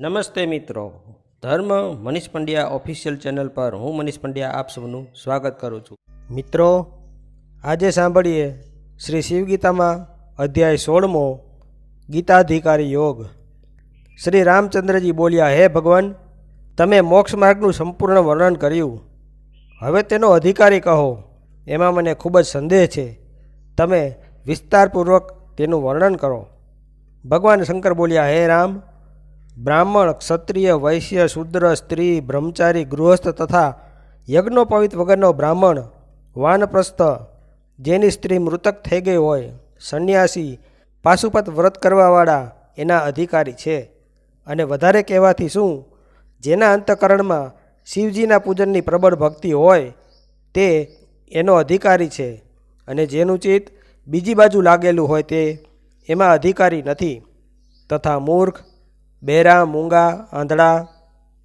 નમસ્તે મિત્રો. ધર્મ મનીષ પંડ્યા ઓફિશિયલ ચેનલ પર હું મનીષ પંડ્યા આપ સૌનું સ્વાગત કરું છું. મિત્રો, આજે સાંભળીએ શ્રી શિવગીતામાં અધ્યાય સોળમો, ગીતાધિકારી યોગ. શ્રી રામચંદ્રજી બોલ્યા, હે ભગવાન, તમે મોક્ષ માર્ગનું સંપૂર્ણ વર્ણન કર્યું. હવે તેનો અધિકારી કહો. એમાં મને ખૂબ જ સંદેહ છે. તમે વિસ્તારપૂર્વક તેનું વર્ણન કરો. ભગવાન શંકર બોલ્યા, હે રામ બ્રાહ્મણ, ક્ષત્રિય, વૈશ્ય, શૂદ્ર, સ્ત્રી, બ્રહ્મચારી, ગૃહસ્થ તથા યજ્ઞોપવિત વગરનો બ્રાહ્મણ, વાનપ્રસ્થ, જેની સ્ત્રી મૃતક થઈ ગઈ હોય, સંન્યાસી, પાશુપત વ્રત કરવાવાળા એના અધિકારી છે. અને વધારે કહેવાથી શું? જેના અંતકરણમાં શિવજીના પૂજનની પ્રબળ ભક્તિ હોય, તે એનો અધિકારી છે. અને જેનું ચિત્ત બીજી બાજુ લાગેલું હોય તે એમાં અધિકારી નથી. તથા મૂર્ખ બેરા, મૂંગા, આંધળા,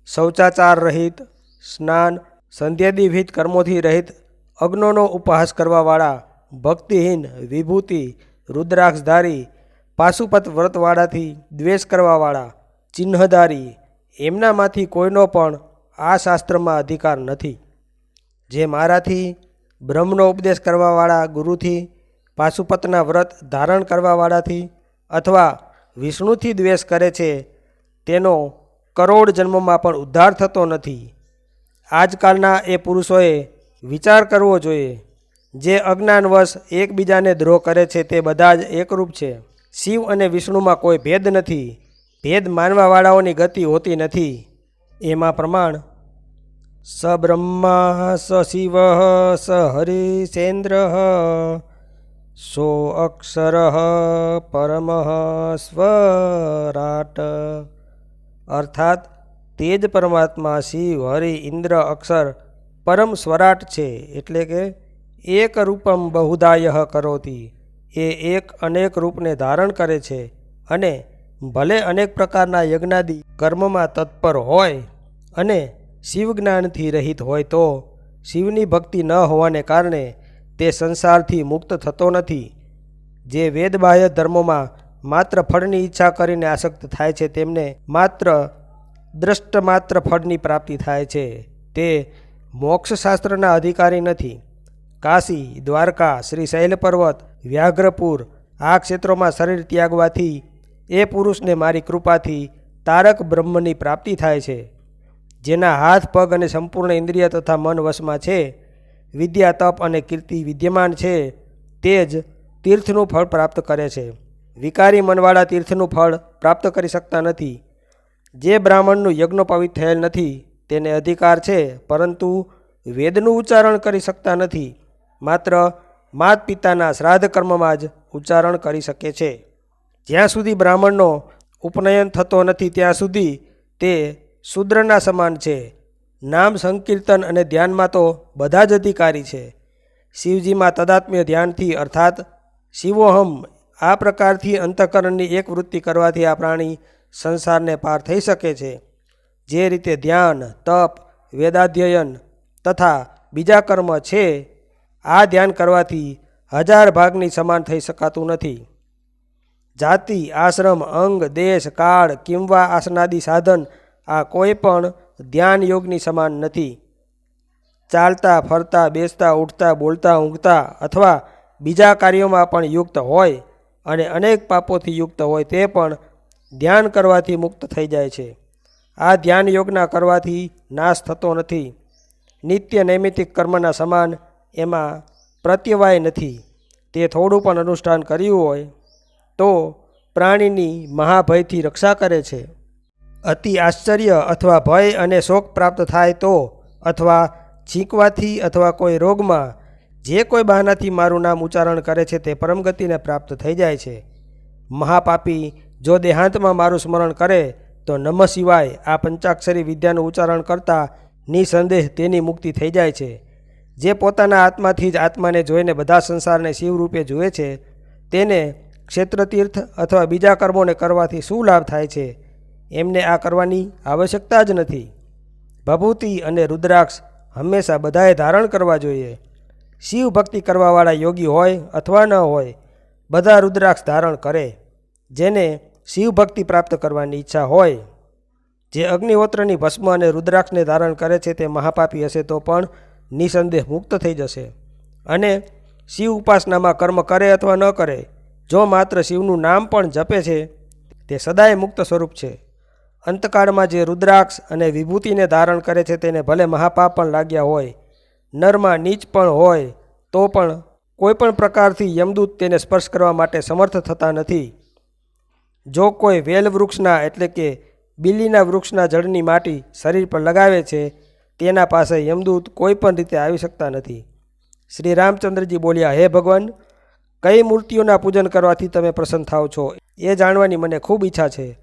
શૌચાચાર રહિત, સ્નાન સંધ્યાદિવિધ કર્મોથી રહિત અગ્નોનો ઉપહાસ કરવાવાળા, ભક્તિહીન, વિભૂતિ, રુદ્રાક્ષધારી, પાશુપત વ્રતવાળાથી દ્વેષ કરવાવાળા, ચિહ્નધારી, એમનામાંથી કોઈનો પણ આ શાસ્ત્રમાં અધિકાર નથી. જે મારાથી બ્રહ્મનો ઉપદેશ કરવાવાળા ગુરુથી, પાશુપતના વ્રત ધારણ કરવાવાળાથી અથવા વિષ્ણુથી દ્વેષ કરે છે તેનો કરોડ જન્મમાં પણ ઉદ્ધાર થતો નથી. આજકાલના એ પુરુષોએ વિચાર કરવો જોઈએ, જે અજ્ઞાનવશ એકબીજાને દ્રોહ કરે છે તે બધા જ એકરૂપ છે. શિવ અને વિષ્ણુમાં કોઈ ભેદ નથી, ભેદ માનવાવાળાઓની ગતિ હોતી નથી. એમાં પ્રમાણ સ બ્રહ્મા, સ શિવ, સ હરિશેન્દ્ર, સો અક્ષર પરમ સ્વરાટ. અર્થાત, તે જ પરમાત્મા શિવ, હરિ, ઇન્દ્ર, અક્ષર, પરમ સ્વરાટ છે, એટલે કે એક રૂપમ બહુદાય કરોતી. એ એક અનેક રૂપને ધારણ કરે છે અને ભલે અનેક પ્રકારના યજ્ઞાદિ કર્મમાં તત્પર હોય અને શિવ જ્ઞાનથી રહિત હોય તો, શિવની ભક્તિ ન હોવાને કારણે તે સંસારથી મુક્ત થતો નથી. જે વેદબાહ્ય ધર્મોમાં માત્ર ફળની ઈચ્છા કરીને આસક્ત થાય છે, તેમને માત્ર દ્રષ્ટ માત્ર ફળની પ્રાપ્તિ થાય છે. તે મોક્ષશાસ્ત્રના અધિકારી નથી. કાશી, દ્વારકા, શ્રી શૈલ પર્વત, વ્યાઘ્રપુર, આ ક્ષેત્રોમાં શરીર ત્યાગવાથી એ પુરુષને મારી કૃપાથી તારક બ્રહ્મની પ્રાપ્તિ થાય છે. જેના હાથ, પગ અને સંપૂર્ણ ઇન્દ્રિય તથા મન વશમાં છે, વિદ્યા, તપ અને કીર્તિ વિદ્યમાન છે, તે જ તીર્થનું ફળ પ્રાપ્ત કરે છે. વિકારી મનવાળા તીર્થનું ફળ પ્રાપ્ત કરી શકતા નથી. જે બ્રાહ્મણનું યજ્ઞોપવિત થયેલ નથી, તેને અધિકાર છે, પરંતુ વેદનું ઉચ્ચારણ કરી શકતા નથી. માત્ર માત પિતાના શ્રાદ્ધ કર્મમાં જ ઉચ્ચારણ કરી શકે છે. જ્યાં સુધી બ્રાહ્મણનો ઉપનયન થતો નથી, ત્યાં સુધી તે શૂદ્રના સમાન છે. નામ સંકીર્તન અને ધ્યાનમાં તો બધા જ અધિકારી છે. શિવજીમાં તદાત્મ્ય ધ્યાનથી, અર્થાત શિવોહમ આ પ્રકારથી અંતઃકરણની એક વૃત્તિ કરવાથી આ પ્રાણી સંસારને પાર થઈ શકે છે. જે રીતે ધ્યાન, તપ, વેદાધ્યયન તથા બીજા કર્મ છે, આ ધ્યાન કરવાથી હજાર ભાગની સમાન થઈ શકાતું નથી. જાતિ, આશ્રમ, અંગ, દેશ, કાળ, કિંવા આસનાદિ સાધન આ કોઈ પણ ધ્યાન યોગની સમાન નથી. ચાલતા, ફરતા, બેસતા, ઉઠતા, બોલતા, ઊંઘતા અથવા બીજા કાર્યોમાં પણ યુક્ત હોય અને અનેક પાપોથી યુક્ત હોય તે પણ ધ્યાન કરવાથી મુક્ત થઈ જાય છે. આ ધ્યાન યોગના કરવાથી નાશ થતો નથી. નિત્ય નૈમિતિક કર્મના સમાન એમાં પ્રત્યવાય નથી. તે થોડું પણ અનુષ્ઠાન કર્યું હોય તો પ્રાણીની મહાભયથી રક્ષા કરે છે. અતિ આશ્ચર્ય અથવા ભય અને શોક પ્રાપ્ત થાય તો અથવા છીંકવાથી અથવા કોઈ રોગમાં જે કોઈ બહાનાથી મારું નામ ઉચ્ચારણ કરે છે તે પરમગતિને પ્રાપ્ત થઈ જાય છે. મહાપાપી જો દેહાંતમાં મારું સ્મરણ કરે, તો નમ શિવાય આ પંચાક્ષરી વિદ્યાનું ઉચ્ચારણ કરતાં નિસંદેહ તેની મુક્તિ થઈ જાય છે. જે પોતાના આત્માથી જ આત્માને જોઈને બધા સંસારને શિવરૂપે જુએ છે, તેને ક્ષેત્રતીર્થ અથવા બીજા કર્મોને કરવાથી શું લાભ થાય છે? એમને આ કરવાની આવશ્યકતા જ નથી. ભભૂતિ અને રુદ્રાક્ષ હંમેશા બધાએ ધારણ કરવા જોઈએ. શિવ ભક્તિ કરવાવાળા યોગી હોય અથવા ન હોય, બધા રુદ્રાક્ષ ધારણ કરે, જેને શિવ ભક્તિ પ્રાપ્ત કરવાની ઈચ્છા હોય. જે અગ્નિહોત્રની ભસ્મ અને રુદ્રાક્ષને ધારણ કરે છે તે મહાપાપી હશે તો પણ નિસંદેહ મુક્ત થઈ જશે. અને શિવ ઉપાસનામાં કર્મ કરે અથવા ન કરે, જો માત્ર શિવનું નામ પણ જપે છે, તે સદાય મુક્ત સ્વરૂપ છે. અંતકાળમાં જે રુદ્રાક્ષ અને વિભૂતિને ધારણ કરે છે તેને ભલે મહાપાપ પણ લાગ્યા હોય નરમાં નીચ પણ હોય, તો પણ કોઈપણ પ્રકારથી યમદૂત તેને સ્પર્શ કરવા માટે સમર્થ થતા નથી. જો કોઈ વેલ વૃક્ષના એટલે કે બિલ્લીના વૃક્ષના જળની માટી શરીર પર લગાવે છે, તેના પાસે યમદૂત કોઈ પણ રીતે આવી શકતા નથી. શ્રી રામચંદ્રજી બોલ્યા, હે ભગવાન, કઈ મૂર્તિઓના પૂજન કરવાથી તમે પ્રસન્ન થાવ છો? એ જાણવાની મને ખૂબ ઈચ્છા છે.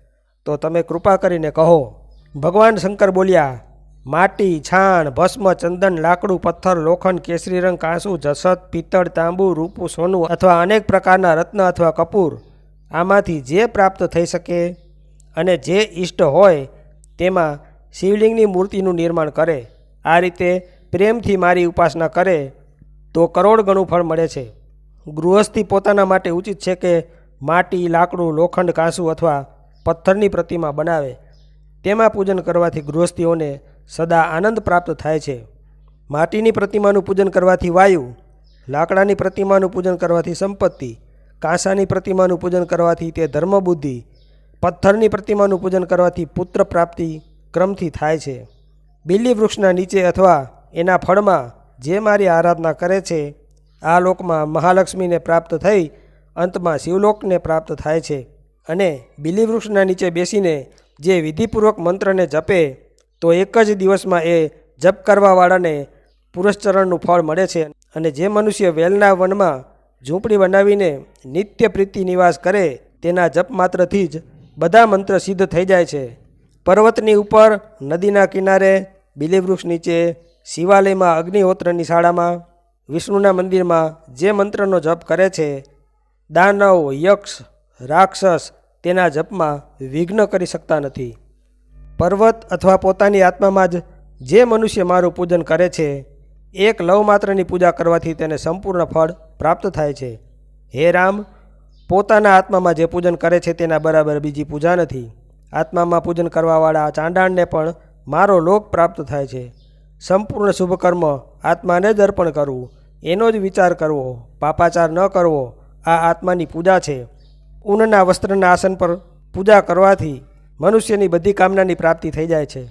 તો તમે કૃપા કરીને કહો. ભગવાન શંકર બોલ્યા માટી, છાણ, ભસ્મ, ચંદન, લાકડું, પથ્થર, લોખંડ, કેસરી રંગ, કાંસુ, જસત, પિત્તળ, તાંબુ, રૂપું, સોનું અથવા અનેક પ્રકારના રત્ન અથવા કપૂર આમાંથી જે પ્રાપ્ત થઈ શકે અને જે ઈષ્ટ હોય તેમાં શિવલિંગની મૂર્તિનું નિર્માણ કરે, આ રીતે પ્રેમથી મારી ઉપાસના કરે, તો કરોડ ગણું ફળ મળે છે. ગૃહસ્થી પોતાના માટે ઉચિત છે કે માટી, લાકડું, લોખંડ, કાંસુ અથવા પથ્થરની પ્રતિમા બનાવે. તેમાં પૂજન કરવાથી ગૃહસ્થીઓને સદા આનંદ પ્રાપ્ત થાય છે. માટીની પ્રતિમાનું પૂજન કરવાથી વાયુ, લાકડાની પ્રતિમાનું પૂજન કરવાથી સંપત્તિ, કાંસાની પ્રતિમાનું પૂજન કરવાથી તે ધર્મબુદ્ધિ, પથ્થરની પ્રતિમાનું પૂજન કરવાથી પુત્ર પ્રાપ્તિ ક્રમથી થાય છે. બિલ્લી વૃક્ષના નીચે અથવા એના ફળમાં જે મારી આરાધના કરે છે, આ લોકમાં મહાલક્ષ્મીને પ્રાપ્ત થઈ અંતમાં શિવલોકને પ્રાપ્ત થાય છે અને બિલી વૃક્ષના નીચે બેસીને જે વિધિપૂર્વક મંત્રને જપે તો એક જ દિવસમાં એ જપ કરવાવાળાને પુરસ્ચરણનું ફળ મળે છે અને જે મનુષ્ય વેલના વનમાં ઝૂંપડી બનાવીને નિત્ય પ્રીતિ નિવાસ કરે, તેના જપ માત્રથી જ બધા મંત્ર સિદ્ધ થઈ જાય છે. પર્વતની ઉપર, નદીના કિનારે, બિલીવૃક્ષ નીચે, શિવાલયમાં અગ્નિહોત્રની શાળામાં, વિષ્ણુના મંદિરમાં જે મંત્રનો જપ કરે છે, દાનવ, યક્ષ, રાક્ષસ તેના જપમાં વિઘ્ન કરી શકતા નથી. પર્વત અથવા પોતાની આત્મામાં જ જે મનુષ્ય મારું પૂજન કરે છે, એક લવ માત્રની પૂજા કરવાથી તેને સંપૂર્ણ ફળ પ્રાપ્ત થાય છે. હે રામ, પોતાના આત્મામાં જે પૂજન કરે છે તેના બરાબર બીજી પૂજા નથી. આત્મામાં પૂજન કરવાવાળા ચાંડાણને પણ મારો લોક પ્રાપ્ત થાય છે. સંપૂર્ણ શુભકર્મ આત્માને જ અર્પણ કરવું. એનો જ વિચાર કરવો. પાપાચાર ન કરવો. આ આત્માની પૂજા છે. ઊનના વસ્ત્રના આસન પર પૂજા કરવાથી મનુષ્યની બધી કામનાની પ્રાપ્તિ થઈ જાય છે.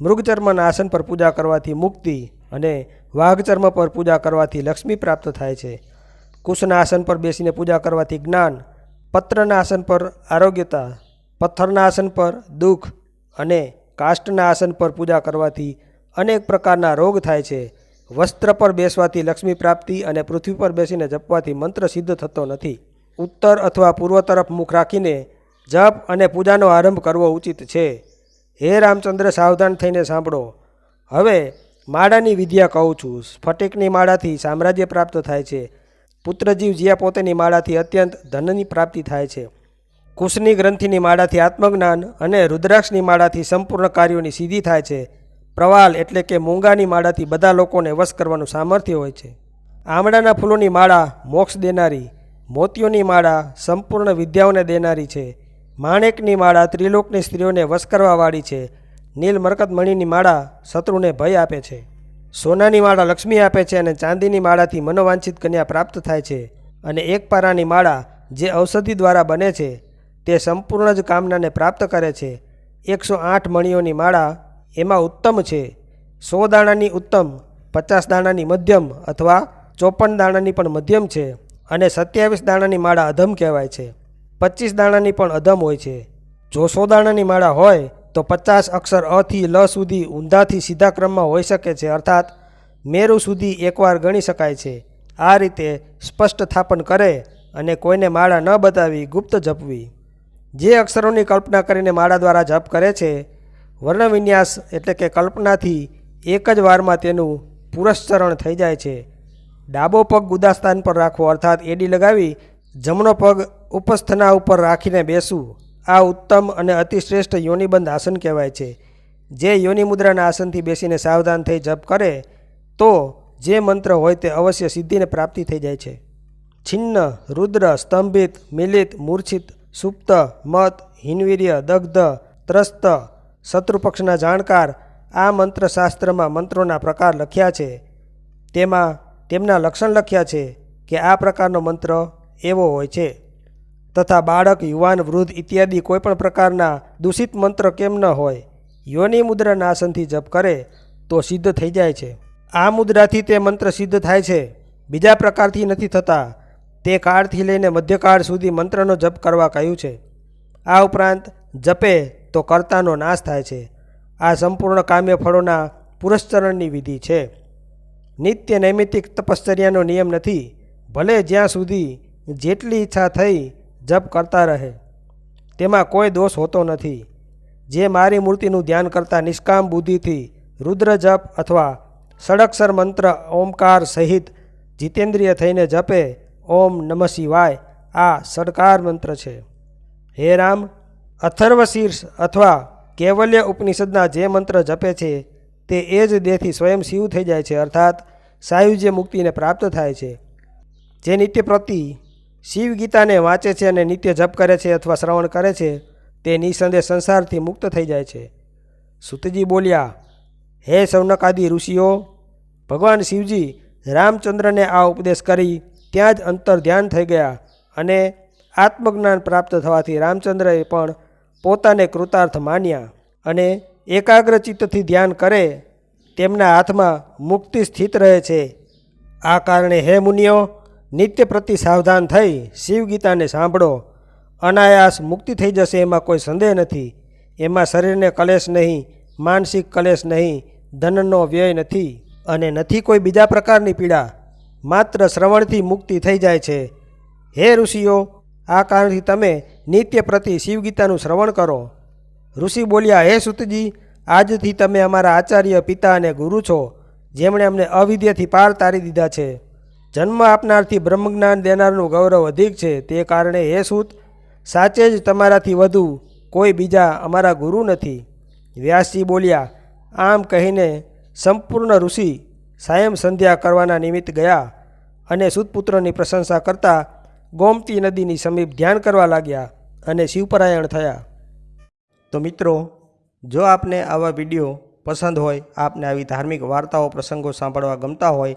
મૃગચર્મના આસન પર પૂજા કરવાથી મુક્તિ અને વાઘચર્મ પર પૂજા કરવાથી લક્ષ્મી પ્રાપ્ત થાય છે. કુશના આસન પર બેસીને પૂજા કરવાથી જ્ઞાન, પત્રના આસન પર આરોગ્યતા, પથ્થરના આસન પર દુઃખ અને કાષ્ટના આસન પર પૂજા કરવાથી અનેક પ્રકારના રોગ થાય છે. વસ્ત્ર પર બેસવાથી લક્ષ્મી પ્રાપ્તિ અને પૃથ્વી પર બેસીને જપવાથી મંત્ર સિદ્ધ થતો નથી. ઉત્તર અથવા પૂર્વ તરફ મુખ રાખીને જપ અને પૂજાનો આરંભ કરવો ઉચિત છે. હે રામચંદ્ર, સાવધાન થઈને સાંભળો. હવે માળાની વિદ્યા કહું છું. સ્ફટિકની માળાથી સામ્રાજ્ય પ્રાપ્ત થાય છે. પુત્રજીવ જ્યાં પોતેની માળાથી અત્યંત ધનની પ્રાપ્તિ થાય છે. કુશની ગ્રંથિની માળાથી આત્મજ્ઞાન અને રુદ્રાક્ષની માળાથી સંપૂર્ણ કાર્યોની સિદ્ધિ થાય છે. પ્રવાલ એટલે કે મૂંગાની માળાથી બધા લોકોને વશ કરવાનું સામર્થ્ય હોય છે. આમળાના ફૂલોની માળા મોક્ષ દેનારી, મોતીઓની માળા સંપૂર્ણ વિદ્યાઓને દેનારી છે. માણેકની માળા ત્રિલોકની સ્ત્રીઓને વશ કરવાવાળી છે. નીલ મરકત મણીની માળા શત્રુને ભય આપે છે. સોનાની માળા લક્ષ્મી આપે છે અને ચાંદીની માળાથી મનોવાંછિત કન્યા પ્રાપ્ત થાય છે. અને એક પારાની માળા જે ઔષધિ દ્વારા બને છે, તે સંપૂર્ણ જ કામનાને પ્રાપ્ત કરે છે. એકસો આઠ મણીઓની માળા એમાં ઉત્તમ છે. સો દાણાની ઉત્તમ, પચાસ દાણાની મધ્યમ અથવા ચોપન દાણાની પણ મધ્યમ છે. અને સત્યાવીસ દાણાની માળા અધમ કહેવાય છે. પચીસ દાણાની પણ અધમ હોય છે. જો સો દાણાની માળા હોય, તો પચાસ અક્ષર અથી લ સુધી ઊંધાથી સીધા ક્રમમાં હોઈ શકે છે, અર્થાત મેરુ સુધી એકવાર ગણી શકાય છે. આ રીતે સ્પષ્ટ થાપન કરે અને કોઈને માળા ન બતાવી ગુપ્ત જપવી. જે અક્ષરોની કલ્પના કરીને માળા દ્વારા જપ કરે છે, વર્ણવિન્યાસ એટલે કે કલ્પનાથી એક જ વારમાં તેનું પુરસ્ચરણ થઈ જાય છે. ડાબો પગ ગુદાસ્તાન પર રાખવો, અર્થાત એડી લગાવી જમણો પગ ઉપસ્થના ઉપર રાખીને બેસવું આ ઉત્તમ અને અતિશ્રેષ્ઠ યોનિબંધ આસન કહેવાય છે. જે યોનિ મુદ્રાના આસનથી બેસીને સાવધાન થઈ જપ કરે, તો જે મંત્ર હોય તે અવશ્ય સિદ્ધિને પ્રાપ્તિ થઈ જાય છે. છિન્ન, રુદ્ર, સ્તંભિત, મિલિત, મૂર્છિત, સુપ્ત, મત, હિનવીર્ય, દગ્ધ, ત્રસ્ત, શત્રુપક્ષના જાણકાર આ મંત્રશાસ્ત્રમાં મંત્રોના પ્રકાર લખ્યા છે. તેમાં તેમના લક્ષણ લખ્યા છે કે આ પ્રકારનો મંત્ર એવો હોય છે. તથા બાળક, યુવાન, વૃદ્ધ ઇત્યાદિ કોઈપણ પ્રકારના દૂષિત મંત્ર કેમ ન હોય, યોની મુદ્રાના આસનથી જપ કરે તો સિદ્ધ થઈ જાય છે. આ મુદ્રાથી તે મંત્ર સિદ્ધ થાય છે. બીજા પ્રકારથી નથી થતા. તે કાળથી લઈને મધ્યકાળ સુધી મંત્રનો જપ કરવા કહ્યું છે. આ ઉપરાંત જપે તો કર્તાનો નાશ થાય છે. આ સંપૂર્ણ કામ્ય ફળોના પુરસ્ચરણની વિધિ છે. નિત્ય નૈમિતિક તપશ્ચર્યાનો નિયમ નથી. ભલે જ્યાં સુધી જેટલી ઈચ્છા થઈ જપ કરતા રહે. તેમાં કોઈ દોષ હોતો નથી. જે મારી મૂર્તિનું ધ્યાન કરતા નિષ્કામ બુદ્ધિથી રુદ્ર જપ અથવા સડક્ષર મંત્ર ઓમકાર સહિત જીતેન્દ્રિય થઈને જપે, ઓમ નમઃ શિવાય, આ સડકાર મંત્ર છે. હે રામ, અથર્વ શીર્ષ અથવા કેવલ્ય ઉપનિષદના જે મંત્ર જપે છે, તે એ જ દેહથી સ્વયં શિવ થઈ જાય છે, અર્થાત સાયુજ્ય મુક્તિને પ્રાપ્ત થાય છે. જે નિત્ય પ્રતિ શિવ ગીતાને વાંચે છે અને નિત્ય જપ કરે છે અથવા શ્રવણ કરે છે, તે નિસંદેહ સંસારથી મુક્ત થઈ જાય છે. સુતજી બોલ્યા, હે સૌનકાદી ઋષિઓ, ભગવાન શિવજી રામચંદ્રને આ ઉપદેશ કરી ત્યાં જ અંતર ધ્યાન થઈ ગયા અને આત્મજ્ઞાન પ્રાપ્ત થવાથી રામચંદ્રએ પણ પોતાને કૃતાર્થ માન્યા અને એકાગ્રચિત્તથી ધ્યાન કરે, તેમના હાથમાં મુક્તિ સ્થિત રહે છે. આ કારણે, હે મુનિઓ નિત્ય પ્રતિ સાવધાન થઈ શિવગીતાને સાંભળો. અનાયાસ મુક્તિ થઈ જશે એમાં કોઈ સંદેહ નથી. એમાં શરીરને કલેશ નહીં, માનસિક કલેશ નહીં, ધનનો વ્યય નથી અને નથી કોઈ બીજા પ્રકારની પીડા. માત્ર શ્રવણથી મુક્તિ થઈ જાય છે. હે ઋષિઓ, આ કારણથી તમે નિત્ય પ્રતિ શિવગીતાનું શ્રવણ કરો. ઋષિ બોલ્યા, હે સુતજી, આજથી તમે અમારા આચાર્ય પિતા અને ગુરુ છો, જેમણે અમને અવિદ્યથી પાર તારી દીધા છે. જન્મ આપનારથી બ્રહ્મજ્ઞાન દેનારનું ગૌરવ અધિક છે, તે કારણે હે સૂત સાચે જ તમારાથી વધુ કોઈ બીજા અમારા ગુરુ નથી. વ્યાસજી બોલ્યા, આમ કહીને સંપૂર્ણ ઋષિ સાયમ સંધ્યા કરવાના નિમિત્ત ગયા અને સુતપુત્રની પ્રશંસા કરતા ગોમતી નદીની સમીપ ધ્યાન કરવા લાગ્યા અને શિવપરાયણ થયા. તો મિત્રો, જો આપને આવા વીડિયો પસંદ હોય, આપને આવી ધાર્મિક વાર્તાઓ, પ્રસંગો સાંભળવા ગમતા હોય